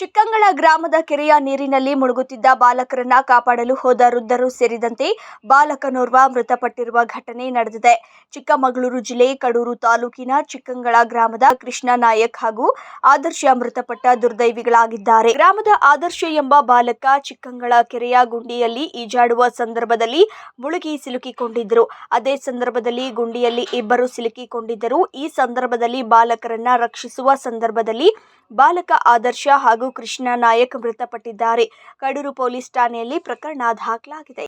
ಚಿಕ್ಕಂಗಳ ಗ್ರಾಮದ ಕೆರೆಯ ನೀರಿನಲ್ಲಿ ಮುಳುಗುತ್ತಿದ್ದ ಬಾಲಕರನ್ನ ಕಾಪಾಡಲು ಹೋದ ವೃದ್ಧರು ಸೇರಿದಂತೆ ಬಾಲಕನೋರ್ವ ಮೃತಪಟ್ಟಿರುವ ಘಟನೆ ನಡೆದಿದೆ. ಚಿಕ್ಕಮಗಳೂರು ಜಿಲ್ಲೆ ಕಡೂರು ತಾಲೂಕಿನ ಚಿಕ್ಕಂಗಳ ಗ್ರಾಮದ ಕೃಷ್ಣ ನಾಯಕ್ ಹಾಗೂ ಆದರ್ಶ ಮೃತಪಟ್ಟ ದುರ್ದೈವಿಗಳಾಗಿದ್ದಾರೆ. ಗ್ರಾಮದ ಆದರ್ಶ ಎಂಬ ಬಾಲಕ ಚಿಕ್ಕಂಗಳ ಕೆರೆಯ ಗುಂಡಿಯಲ್ಲಿ ಈಜಾಡುವ ಸಂದರ್ಭದಲ್ಲಿ ಮುಳುಗಿ ಸಿಲುಕಿಕೊಂಡಿದ್ದರು. ಅದೇ ಸಂದರ್ಭದಲ್ಲಿ ಗುಂಡಿಯಲ್ಲಿ ಇಬ್ಬರು ಸಿಲುಕಿಕೊಂಡಿದ್ದರು. ಈ ಸಂದರ್ಭದಲ್ಲಿ ಬಾಲಕರನ್ನ ರಕ್ಷಿಸುವ ಸಂದರ್ಭದಲ್ಲಿ ಬಾಲಕ ಆದರ್ಶ ಹಾಗೂ ಕೃಷ್ಣ ನಾಯಕ್ ಮೃತಪಟ್ಟಿದ್ದಾರೆ. ಕಡೂರು ಪೊಲೀಸ್ ಠಾಣೆಯಲ್ಲಿ ಪ್ರಕರಣ ದಾಖಲಾಗಿದೆ.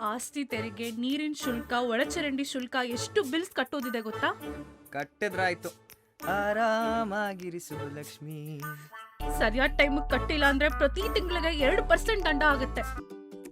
ಆಸ್ತಿ ತೆರಿಗೆ ನೀರಿನ ಶುಲ್ಕ ಒಳಚರಂಡಿ ಶುಲ್ಕ ಎಷ್ಟು ಬಿಲ್ಸ್ ಕಟ್ಟೋದಿದೆ ಗೊತ್ತಾ? ಕಟ್ಟಿದ್ರಾಯ್ತು. ಆರಾಮಾಗಿರಿಸು ಲಕ್ಷ್ಮಿ. ಸರಿಯಾದ ಟೈಮ್ ಕಟ್ಟಿಲ್ಲ ಅಂದ್ರೆ ಪ್ರತಿ ತಿಂಗಳಿಗೆ ಎರಡು ಪರ್ಸೆಂಟ್ ದಂಡ ಆಗುತ್ತೆ.